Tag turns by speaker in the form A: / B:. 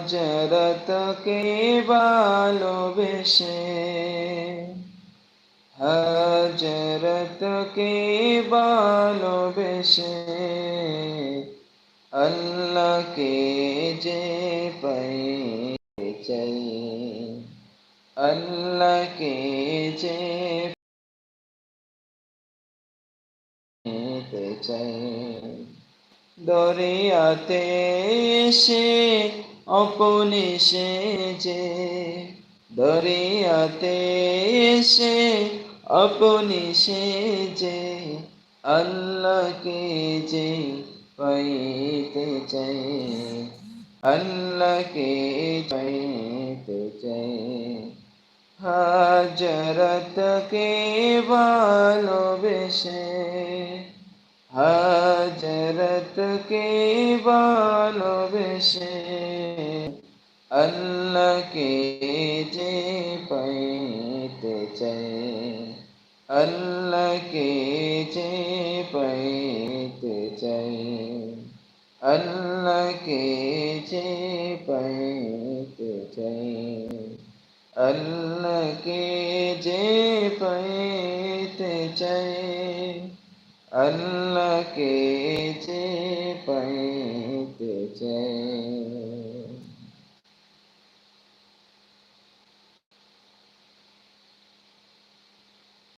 A: হাজরতকে ভালোবেসে হাজরতকে ভালোবেসে আল্লাহকে যে চাই। আল্লাহকে যে চাই। দরিয়াতে সে অপনে সে যে, দরিয়াতে সে অপনে সে যে, আল্লাহকে যে পাইতে চাই আল্লাহকে পাইতে চাই হাজরতকে ভালোবেসে হাজরতকে ভালোবেসে আল্লাহকে যে পাইতে চাই আল্লাহকে যে পাইতে চাই আল্লাহকে যে পাইতে চাই আল্লাহকে যে পাইতে চাই Allah ke je.